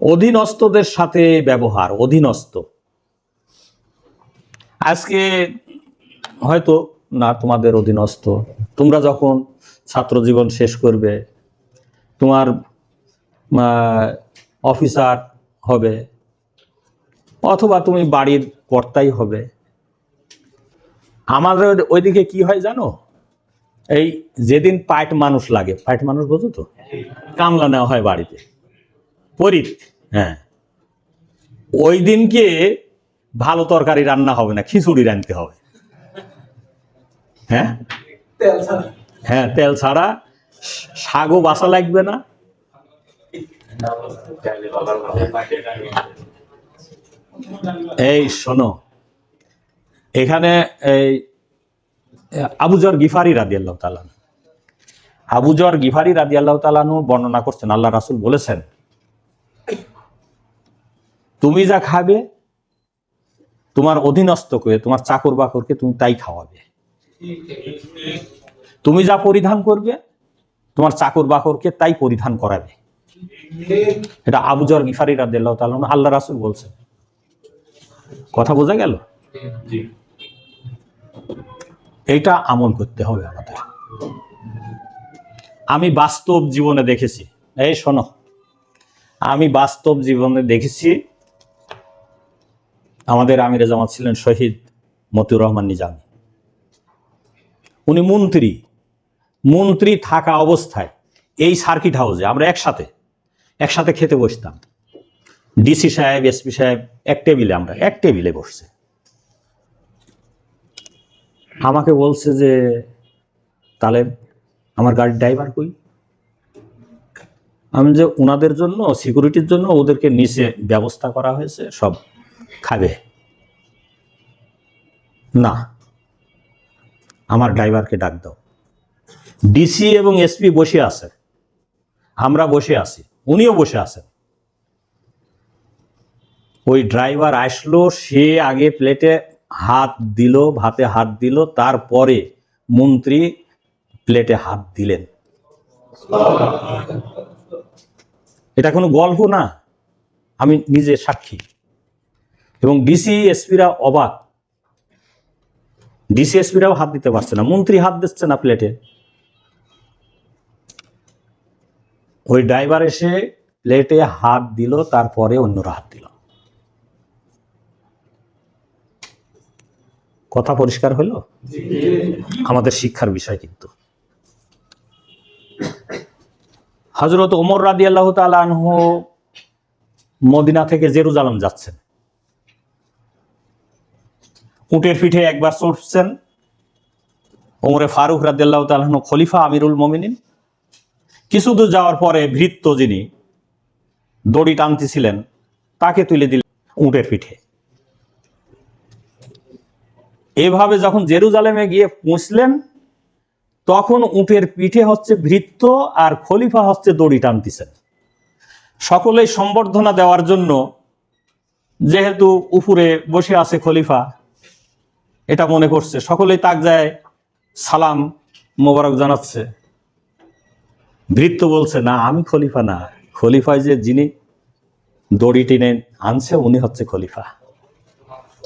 অধীনস্থদের সাথে ব্যবহার, অধীনস্থ। আজকে হয়তো না তোমাদের অধীনস্থ। তোমরা যখন ছাত্র জীবন শেষ করবে, তোমার অফিসার হবে, অথবা তুমি বাড়ির কর্তাই হবে, আমাদের ওইদিকে কি হয় জানো? এই যেদিন পাইট মানুষ লাগে পাইট মানুষ বোঝো তো? কামলা নেওয়া হয় বাড়িতে। পরিত। হ্যাঁ। ওই দিনকে ভালো তরকারি রান্না হবে না খিচুড়ি রাঁধতে হবে। হ্যাঁ? হ্যাঁ তেল ছাড়া। শা- শাকও বাসা লাগবে না। এই শোনো এখানে এই আবুজর গিফারি রাদি আল্লাহ তালান আবুজর গিফারি রাদি আল্লাহ তালানু বর্ণনা করছেন আল্লাহ রাসুল বলেছেন তুমি যা খাবে তোমার অধীনস্থ করে তোমার চাকর বাকরকে তুমি তাই খাওয়াবে। তুমি যা পরিধান করবে তোমার চাকর বাকরকে তাই পরিধান করাবে। এটা আবুজর গিফারি রাদি আল্লাহ তালান আল্লাহ রাসুল বলছেন। কথা বোঝা গেল? এটা আমল করতে হবে আমাদের। আমি বাস্তব জীবনে দেখেছি এই শোনো আমি বাস্তব জীবনে দেখেছি আমাদের আমিরে জামাত ছিলেন শহীদ মতিউর রহমান নিজামী। উনি মন্ত্রী। মন্ত্রী থাকা অবস্থায় এই সার্কিট হাউসে আমরা একসাথে একসাথে খেতে বসতাম। ডিসি সাহেব এসপি সাহেব, এক টেবিলে আমরা, এক টেবিলে বসছে। আমাকে বলছে যে তাহলে আমার গাড়ির ড্রাইভার কই? আমি যে ওনাদের জন্য সিকিউরিটির জন্য ওদেরকে নিচে ব্যবস্থা করা হয়েছে, সব খাবে। না। আমার ড্রাইভারকে ডাক দাও। ডিসি এবং এসপি বসে আছে। আমরা বসে আছি। উনিও বসে আছেন। ওই ড্রাইভার আসলো, সে আগে প্লেটে হাত দিল, ভাতে হাত দিল, তারপরে মন্ত্রী প্লেটে হাত দিলেন। এটা কোনো গল্প না। আমি নিজে সাক্ষী। এবং ডিসি এসপিরা অবাক। ডিসি এসপিরাও হাত দিতে পারছে না। মন্ত্রী হাত দিচ্ছে না প্লেটে। ওই ড্রাইভার এসে প্লেটে হাত দিল, তারপরে অন্যরা হাত দিল। কথা পরিষ্কার হলো? আমাদের শিক্ষার বিষয় কিন্তু। হজরত ওমর রাদি আল্লাহ আনহু মদিনা থেকে জেরুজালাম যাচ্ছেন। উটের পিঠে একবার চড়ছেন ওমরে ফারুক রাদি আল্লাহ তালাহন খলিফা আমিরুল মমিনিন। কিছু দূর যাওয়ার পরে ভৃত্য যিনি দড়ি টানতেছিলেন, তাকে তুলে দিলেন উটের পিঠে। এভাবে যখন জেরুজালেমে গিয়ে পৌঁছলেন, তখন উটের পিঠে হচ্ছে ভৃত্য আর খলিফা হচ্ছে দড়ি টানতেছেন। সকলেই সম্বর্ধনা দেওয়ার জন্য যেহেতু উপরে বসে আছে খলিফা এটা মনে করছে। সকলেই তাক যায়, সালাম মোবারক জানাচ্ছে। বৃত্ত বলছে, না, আমি খলিফা না। খলিফায় যে যিনি দড়ি টেনে আনছে, উনি হচ্ছে খলিফা।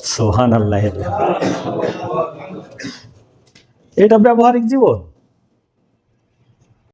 সোহান আল্লাহ এটা ব্যবহারিক জীবন।